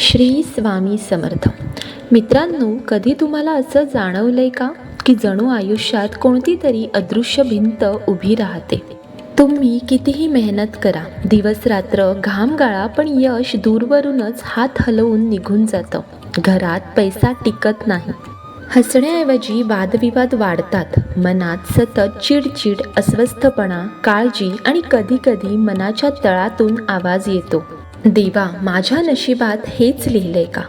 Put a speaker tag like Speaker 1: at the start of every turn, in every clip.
Speaker 1: श्री स्वामी समर्थ. मित्रांनो कधी तुम्हाला असं जाणवलंय का की जणू आयुष्यात कोणती तरी अदृश्य भिंत उभी राहते? तुम्ही कितीही मेहनत करा दिवस रात्र घाम गाळा पण यश दूरवरूनच हात हलवून निघून जातं. घरात पैसा टिकत नाही. हसण्याऐवजी वादविवाद वाढतात. मनात सतत चिडचिड अस्वस्थपणा काळजी आणि कधीकधी मनाच्या तळातून आवाज येतो. देवा माझ्या नशिबात हेच लिहिलंय का?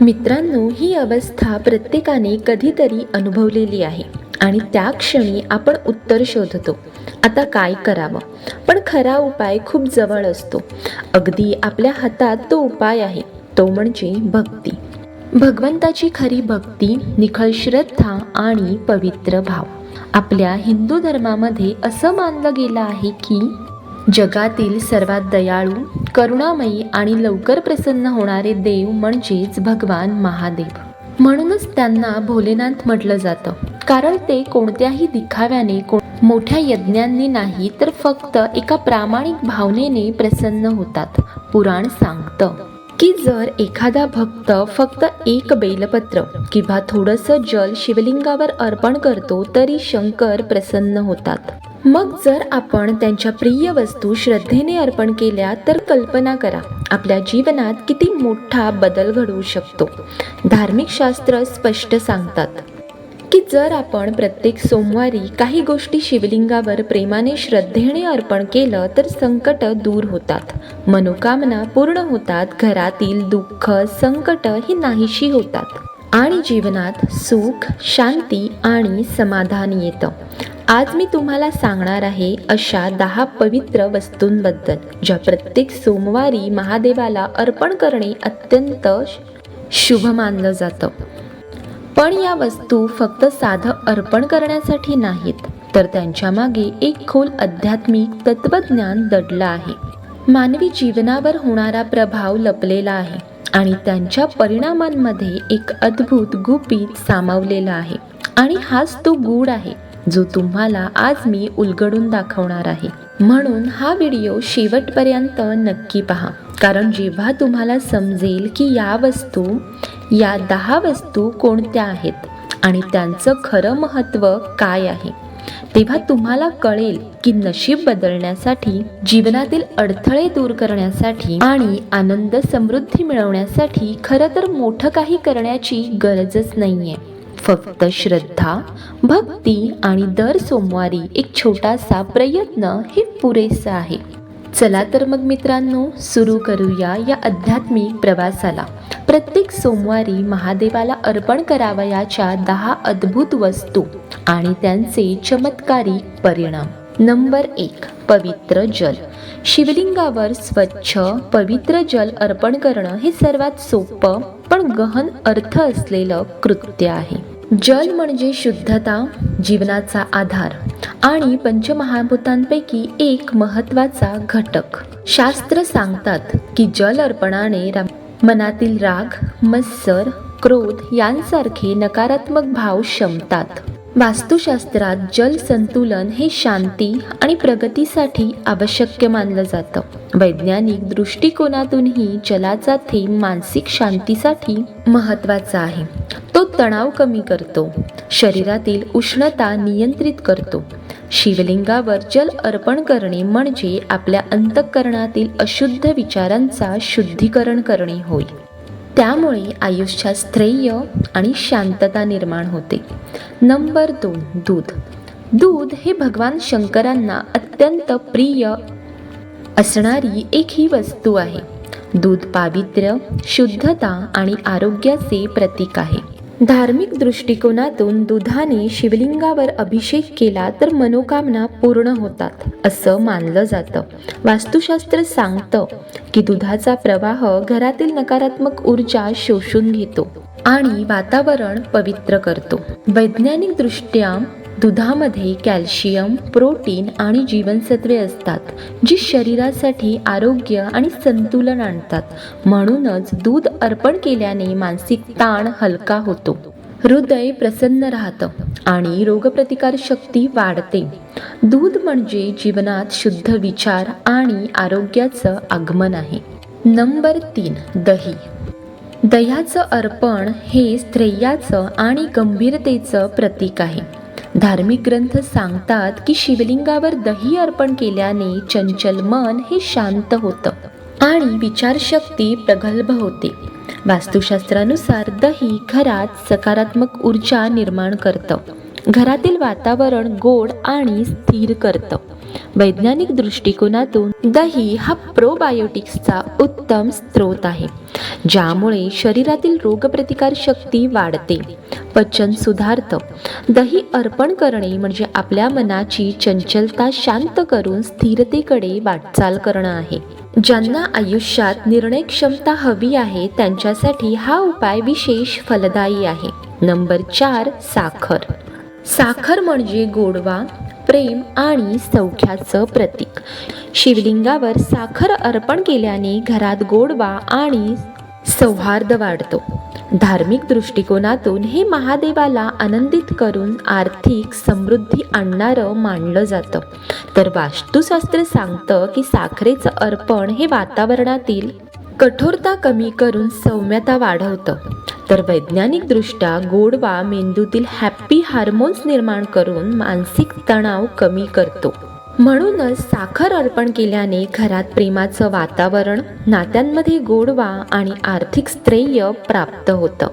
Speaker 1: मित्रांनो ही अवस्था प्रत्येकाने कधीतरी अनुभवलेली आहे आणि त्या क्षणी आपण उत्तर शोधतो. आता काय करावं? पण खरा उपाय खूप जवळ असतो. अगदी आपल्या हातात तो उपाय आहे तो म्हणजे भक्ती. भगवंताची खरी भक्ती निखळ श्रद्धा आणि पवित्र भाव. आपल्या हिंदू धर्मामध्ये असं मानलं गेलं आहे की जगातील सर्वात दयाळू करुणामयी आणि लवकर प्रसन्न होणारे देव म्हणजेच भगवान महादेव. म्हणूनच त्यांना भोलेनाथ म्हटलं जातं. कारण ते कोणत्याही दिखाव्याने कोण मोठ्या यज्ञांनी नाही तर फक्त एका प्रामाणिक भावनेने प्रसन्न होतात पुराण सांगतं. की जर एखादा भक्त फक्त एक बेलपत्र किंवा थोडंसं जल शिवलिंगावर अर्पण करतो तरी शंकर प्रसन्न होतात. मग जर आपण त्यांच्या प्रिय वस्तू श्रद्धेने अर्पण केल्या तर कल्पना करा आपल्या जीवनात किती मोठा बदल घडवू शकतो. धार्मिक शास्त्र स्पष्ट सांगतात. की जर आपण प्रत्येक सोमवारी काही गोष्टी शिवलिंगावर प्रेमाने श्रद्धेने अर्पण केलं तर संकट दूर होतात. मनोकामना पूर्ण होतात. घरातील दुःख संकट ही नाहीशी होतात. आणि जीवनात सुख शांती आणि समाधान येतं. आज मी तुम्हाला सांगणार आहे अशा दहा पवित्र वस्तूंबद्दल ज्या प्रत्येक सोमवारी महादेवाला अर्पण करणे अत्यंत शुभ मानलं जातं. पण या वस्तू फक्त साधं अर्पण करण्यासाठी नाहीत तर त्यांच्या मागे एक खोल आध्यात्मिक तत्वज्ञान दडलं आहे. मानवी जीवनावर होणारा प्रभाव लपलेला आहे आणि त्यांच्या परिणामांमध्ये एक अद्भुत गुपित सामावलेला आहे. आणि हाच तो गूढ आहे जो तुम्हाला आज मी उलगडून दाखवणार आहे. म्हणून हा व्हिडिओ शेवटपर्यंत नक्की पहा कारण जेव्हा तुम्हाला समजेल की या वस्तू या दहा वस्तू कोणत्या आहेत आणि त्यांचं खरं महत्त्व काय आहे? तेव्हा तुम्हाला कळेल की नशीब बदलण्यासाठी जीवनातील अडथळे दूर करण्यासाठी आणि आनंद समृद्धी मिळवण्यासाठी खरं तर मोठं काही करण्याची गरजच नाहीये. फक्त श्रद्धा भक्ती आणि दर सोमवारी एक छोटासा प्रयत्न हे पुरेसं आहे. चला तर मग मित्रांनो सुरू करूया या आध्यात्मिक प्रवासाला. प्रत्येक सोमवारी महादेवाला अर्पण करावयाच्या दहा अद्भुत वस्तू आणि त्यांचे चमत्कारिक परिणाम. नंबर एक पवित्र जल. शिवलिंगावर स्वच्छ पवित्र जल अर्पण करणं हे सर्वात सोपं पण गहन अर्थ असलेलं कृत्य आहे. जल म्हणजे शुद्धता जीवनाचा आधार आणि पंचमहाभूतांपैकी एक महत्त्वाचा घटक. शास्त्र सांगतात की जल अर्पणाने मनातील राग मत्सर क्रोध यांसारखे नकारात्मक भाव शमतात. वास्तुशास्त्रात जल संतुलन हे शांती आणि प्रगतीसाठी आवश्यक मानलं जातं. वैज्ञानिक दृष्टिकोनातूनही जलाचा थेंब मानसिक शांतीसाठी महत्त्वाचा आहे. तो तणाव कमी करतो. शरीरातील उष्णता नियंत्रित करतो. शिवलिंगावर जल अर्पण करणे म्हणजे आपल्या अंतःकरणातील अशुद्ध विचारांचा शुद्धीकरण करणे होय. त्यामुळे आयुष्यात स्थैर्य आणि शांतता निर्माण होते. नंबर दोन दूध. दूध हे भगवान शंकरांना अत्यंत प्रिय असणारी एक ही वस्तू आहे. दूध पावित्र्य शुद्धता आणि आरोग्याचे प्रतीक आहे. धार्मिक दृष्टिकोनातून दुधाने शिवलिंगावर अभिषेक केला तर मनोकामना पूर्ण होतात असं मानलं जातं. वास्तुशास्त्र सांगतं की दुधाचा प्रवाह घरातील नकारात्मक ऊर्जा शोषून घेतो आणि वातावरण पवित्र करतो. वैज्ञानिक दृष्ट्या दुधामध्ये कॅल्शियम प्रोटीन आणि जीवनसत्वे असतात जी शरीरासाठी आरोग्य आणि संतुलन आणतात. म्हणूनच दूध अर्पण केल्याने मानसिक ताण हलका होतो. हृदय प्रसन्न राहतं आणि रोगप्रतिकार शक्ती वाढते. दूध म्हणजे जीवनात शुद्ध विचार आणि आरोग्याचं आगमन आहे. नंबर तीन दही. दह्याचं अर्पण हे स्त्रेयाचं आणि गंभीरतेचं प्रतीक आहे. धार्मिक ग्रंथ सांगतात की शिवलिंगावर दही अर्पण केल्याने चंचल मन हे शांत होतं आणि विचारशक्ती प्रगल्भ होते. वास्तुशास्त्रानुसार दही घरात सकारात्मक ऊर्जा निर्माण करतं. घरातील वातावरण गोड आणि स्थिर करतं. वैज्ञानिक दृष्टिकोनातून दही हा प्रोबायोटिक्सचा उत्तम स्रोत आहे ज्यामुळे शरीरातील रोगप्रतिकार शक्ती वाढते. पचन सुधारतं. दही अर्पण करणे म्हणजे आपल्या मनाची चंचलता शांत करून स्थिरतेकडे वाटचाल करणं आहे. ज्यांना आयुष्यात निर्णय क्षमता हवी आहे त्यांच्यासाठी हा उपाय विशेष फलदायी आहे. नंबर चार साखर. साखर म्हणजे गोडवा प्रेम आणि सौख्याचं प्रतीक. शिवलिंगावर साखर अर्पण केल्याने घरात गोडवा आणि सौहार्द वाढतो. धार्मिक दृष्टिकोनातून हे महादेवाला आनंदित करून आर्थिक समृद्धी आणणारं मानलं जातं. तर वास्तुशास्त्र सांगतं की साखरेचं अर्पण हे वातावरणातील कठोरता कमी करून सौम्यता वाढवतं. तर वैज्ञानिकदृष्ट्या गोडवा मेंदूतील हॅप्पी हार्मोन्स निर्माण करून मानसिक तणाव कमी करतो. म्हणूनच साखर अर्पण केल्याने घरात प्रेमाचं वातावरण नात्यांमध्ये गोडवा आणि आर्थिक श्रेय प्राप्त होतं.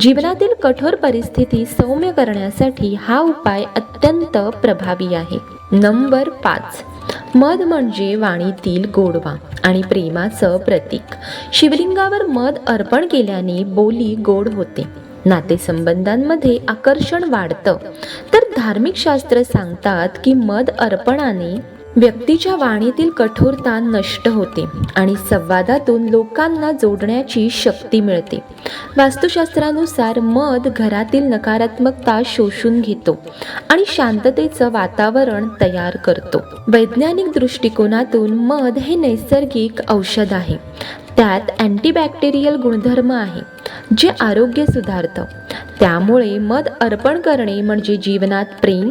Speaker 1: जीवनातील कठोर परिस्थिती सौम्य करण्यासाठी हा उपाय अत्यंत प्रभावी आहे. नंबर पाच. मध म्हणजे वाणीतील गोडवा आणि प्रेमाचं प्रतीक. शिवलिंगावर मध अर्पण केल्याने बोली गोड होते. नातेसंबंधांमध्ये आकर्षण वाढतं. तर धार्मिक शास्त्र सांगतात की मध अर्पणाने व्यक्तीच्या वाणीतील कठोरता नष्ट होते आणि संवादातून लोकांना जोडण्याची शक्ती मिळते. वास्तुशास्त्रानुसार मध घरातील नकारात्मकता शोषून घेतो आणि शांततेचं वातावरण तयार करतो. वैज्ञानिक दृष्टिकोनातून मध हे नैसर्गिक औषध आहे. त्यात अँटीबॅक्टेरियल गुणधर्म आहे जे आरोग्य सुधारतं. त्यामुळे मध अर्पण करणे म्हणजे जीवनात प्रेम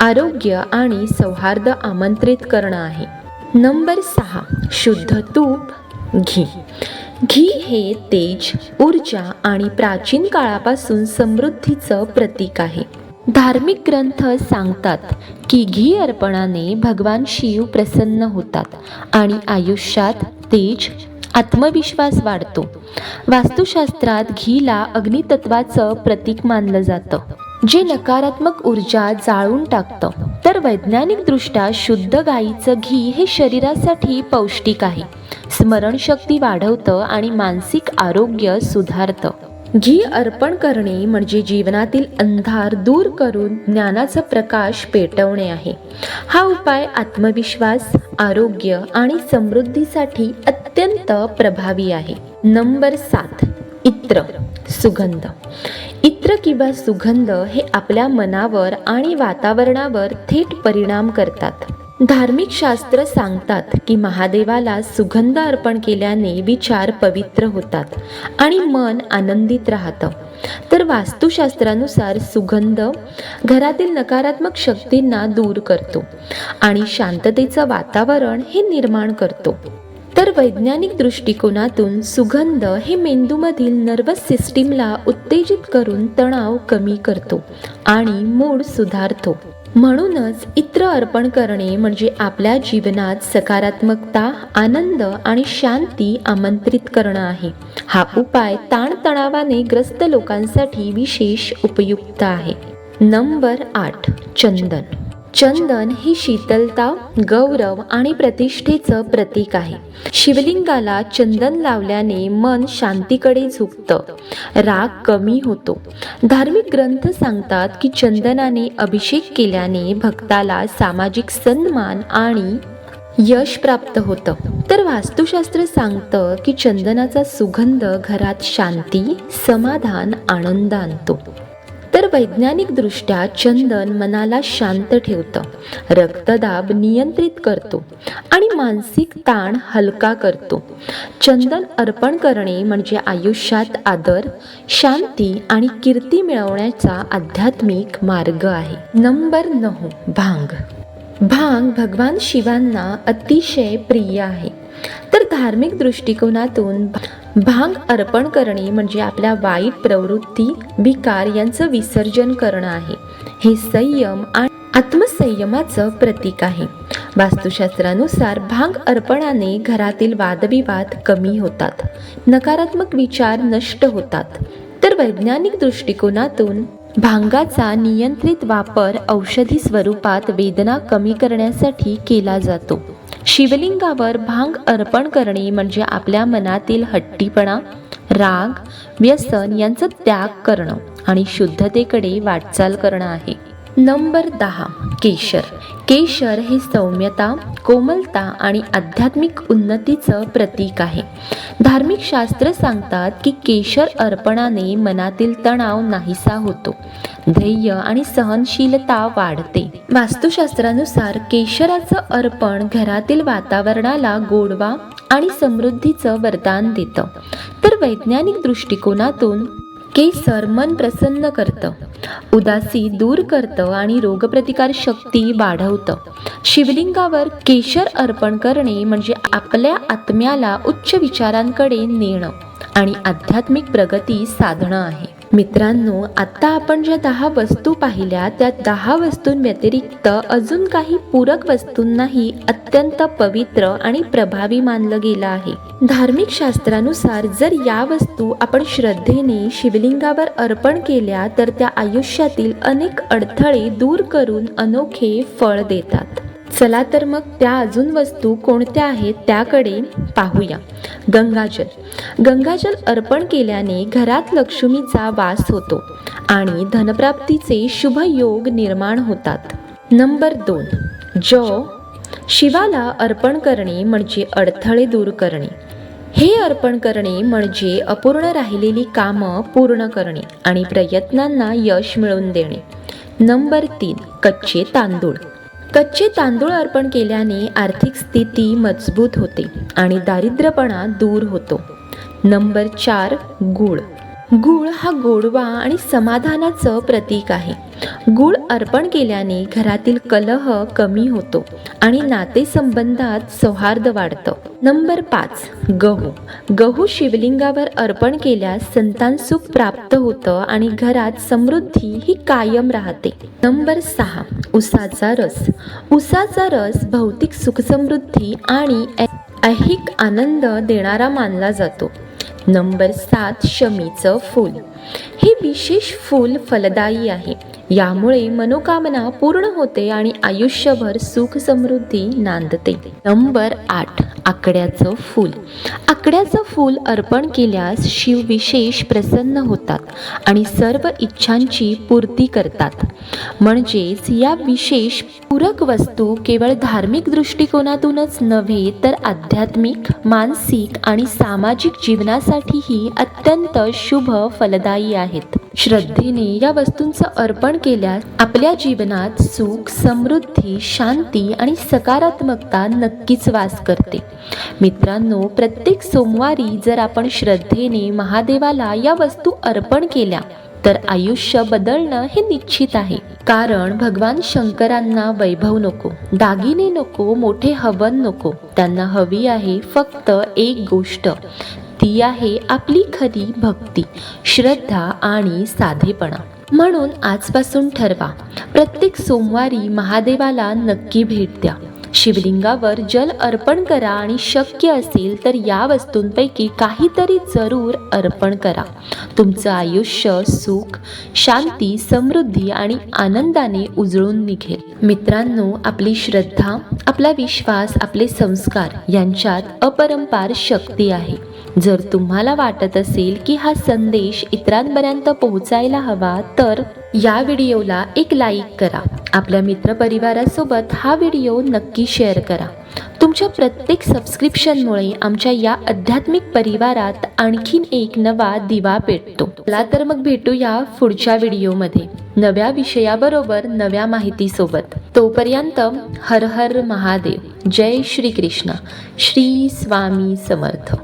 Speaker 1: आरोग्य आणि सौहार्द आमंत्रित करणं आहे. नंबर सहा शुद्ध तूप घी. घी हे तेज ऊर्जा आणि प्राचीन काळापासून समृद्धीचं प्रतीक आहे. धार्मिक ग्रंथ सांगतात की घी अर्पणाने भगवान शिव प्रसन्न होतात आणि आयुष्यात तेज आत्मविश्वास वाढतो. वास्तुशास्त्रात घीला अग्नितत्वाचं प्रतीक मानलं जातं जे नकारात्मक ऊर्जा जाळून टाकतं. तर वैज्ञानिकदृष्ट्या शुद्ध गाईचं घी हे शरीरासाठी पौष्टिक आहे. स्मरणशक्ती वाढवतं आणि मानसिक आरोग्य सुधारतं. घी अर्पण करणे म्हणजे जीवनातील अंधार दूर करून ज्ञानाचा प्रकाश पेटवणे आहे. हा उपाय आत्मविश्वास आरोग्य आणि समृद्धीसाठी अत्यंत प्रभावी आहे. नंबर सात इत्र सुगंध. इत्र किंवा सुगंध हे आपल्या मनावर आणि वातावरणावर थेट परिणाम करतात. धार्मिक शास्त्र सांगतात की महादेवाला सुगंध अर्पण केल्याने विचार पवित्र होतात आणि मन आनंदित राहतं. तर वास्तुशास्त्रानुसार सुगंध घरातील नकारात्मक शक्तींना दूर करतो आणि शांततेचं वातावरण हे निर्माण करतो. तर वैज्ञानिक दृष्टिकोनातून सुगंध हे मेंदूमधील नर्वस सिस्टीमला उत्तेजित करून तणाव कमी करतो आणि मूड सुधारतो. म्हणूनच इत्र अर्पण करणे म्हणजे आपल्या जीवनात सकारात्मकता आनंद आणि शांती आमंत्रित करणं आहे. हा उपाय ताणतणावाने ग्रस्त लोकांसाठी विशेष उपयुक्त आहे. नंबर आठ चंदन. चंदन ही शीतलता गौरव आणि प्रतिष्ठेचं प्रतीक आहे. शिवलिंगाला चंदन लावल्याने मन शांतीकडे झुकतं. राग कमी होतो. धार्मिक ग्रंथ सांगतात की चंदनाने अभिषेक केल्याने भक्ताला सामाजिक सन्मान आणि यश प्राप्त होतं. तर वास्तुशास्त्र सांगतं की चंदनाचा सुगंध घरात शांती समाधान आनंद आणतो. वैज्ञानिकदृष्ट्या चंदन मनाला शांत ठेवतं. रक्तदाब नियंत्रित करतो आणि मानसिक ताण हलका करतो. चंदन अर्पण करणे म्हणजे आयुष्यात आदर शांती आणि कीर्ती मिळवण्याचा आध्यात्मिक मार्ग आहे. नंबर नऊ भांग. भांग भगवान शिवांना अतिशय प्रिय आहे. तर धार्मिक दृष्टिकोनातून भांग अर्पण करणे म्हणजे आपल्या वाईट प्रवृत्ती विकार यांचं विसर्जन करणं आहे. हे संयम आणि आत्मसंयमाचं प्रतीक आहे. वास्तुशास्त्रानुसार भांग अर्पणाने घरातील वादविवाद कमी होतात. नकारात्मक विचार नष्ट होतात. तर वैज्ञानिक दृष्टिकोनातून भांगाचा नियंत्रित वापर औषधी स्वरूपात वेदना कमी करण्यासाठी केला जातो. शिवलिंगावर भांग अर्पण करणे म्हणजे आपल्या मनातील हट्टीपणा राग व्यसन यांचा त्याग करणं आणि शुद्धतेकडे वाटचाल करणं आहे. नंबर दहा केशर. केशर हे सौम्यता कोमलता आणि आध्यात्मिक उन्नतीचं प्रतीक आहे. धार्मिक शास्त्र सांगतात की केशर अर्पणाने मनातील तणाव नाहीसा होतो. ध्येय आणि सहनशीलता वाढते. वास्तुशास्त्रानुसार केशराचं अर्पण घरातील वातावरणाला गोडवा आणि समृद्धीचं वरदान देतं. तर वैज्ञानिक दृष्टिकोनातून केसर मन प्रसन्न करतं. उदासी दूर करतं आणि रोगप्रतिकार शक्ती वाढवतं. शिवलिंगावर केशर अर्पण करणे म्हणजे आपल्या आत्म्याला उच्च विचारांकडे नेणं आणि आध्यात्मिक प्रगती साधणं आहे. मित्रांनो आत्ता आपण ज्या दहा वस्तू पाहिल्या त्या दहा वस्तूंव्यतिरिक्त अजून काही पूरक वस्तूंनाही अत्यंत पवित्र आणि प्रभावी मानलं गेलं आहे. धार्मिक शास्त्रानुसार जर या वस्तू आपण श्रद्धेने शिवलिंगावर अर्पण केल्या तर त्या आयुष्यातील अनेक अडथळे दूर करून अनोखे फळ देतात. चला तर मग त्या अजून वस्तू कोणत्या आहेत त्याकडे पाहूया. गंगाजल. गंगाजल अर्पण केल्याने घरात लक्ष्मीचा वास होतो आणि धनप्राप्तीचे शुभ योग निर्माण होतात. नंबर दोन. ज. शिवाला अर्पण करणे म्हणजे अडथळे दूर करणे. हे अर्पण करणे म्हणजे अपूर्ण राहिलेली कामं पूर्ण करणे आणि प्रयत्नांना यश मिळवून देणे. नंबर तीन. कच्चे तांदूळ. कच्चे तांदूळ अर्पण केल्याने आर्थिक स्थिती मजबूत होते आणि दारिद्र्यपणा दूर होतो. नंबर चार गूळ. गूळ हा गोडवा आणि समाधानाचं प्रतीक आहे. गूळ अर्पण केल्याने घरातील कलह कमी होतो आणि नातेसंबंधात सौहार्द वाढतं. नंबर पाच गहू. गहू शिवलिंगावर अर्पण केल्यास संतान सुख प्राप्त होतं आणि घरात समृद्धी ही कायम राहते. नंबर सहा उसाचा रस. उसाचा रस भौतिक सुखसमृद्धी आणि ऐहिक आनंद देणारा मानला जातो. नंबर सात शमीचं फूल. हे विशेष फूल फलदायी आहे. यामुळे मनोकामना पूर्ण होते आणि आयुष्यभर सुख समृद्धी नांदते. नंबर आठ आकड्याचं फूल. काकड्याचं फूल अर्पण केल्यास शिव विशेष प्रसन्न होतात आणि सर्व इच्छांची पूर्ती करतात. म्हणजेच या विशेष पूरक वस्तू केवळ धार्मिक दृष्टिकोनातूनच नव्हे तर आध्यात्मिक मानसिक आणि सामाजिक जीवनासाठीही अत्यंत शुभ फलदायी आहेत. श्रद्धेने या वस्तूंचं अर्पण केल्यास आपल्या जीवनात सुख समृद्धी शांती आणि सकारात्मकता नक्कीच वास करते. मित्रांनो प्रत्येक सोमवारी जर आपण श्रद्धेने महादेवाला या वस्तू अर्पण केल्या तर आयुष्य बदलणं हे निश्चित आहे. कारण भगवान शंकरांना वैभव नको दागिने नको मोठे हवन नको. त्यांना हवी आहे फक्त एक गोष्ट. ती आहे आपली खरी भक्ती श्रद्धा आणि साधेपणा. म्हणून आजपासून ठरवा प्रत्येक सोमवारी महादेवाला नक्की भेट द्या. शिवलिंगावर जल अर्पण करा आणि शक्य असेल तर या वस्तूंपैकी काहीतरी जरूर अर्पण करा. तुमचं आयुष्य सुख शांती समृद्धी आणि आनंदाने उजळून निघेल. मित्रांनो आपली श्रद्धा आपला विश्वास आपले संस्कार यांच्यात अपरंपार शक्ती आहे. जर तुम्हाला वाटत असेल की हा संदेश इतरांपर्यंत पोहोचायला हवा तर या व्हिडिओला एक लाईक करा. आपल्या मित्रपरिवारासोबत हा व्हिडिओ नक्की शेअर करा. तुमच्या प्रत्येक सबस्क्रिप्शनमुळे आमच्या या आध्यात्मिक परिवारात आणखीन एक नवा दिवा पेटतो. चला तर मग भेटूया पुढच्या व्हिडिओमध्ये. नव्या विषयाबरोबर नव्या माहितीसोबत. तोपर्यंत हर हर महादेव. जय श्री कृष्ण श्री स्वामी समर्थ.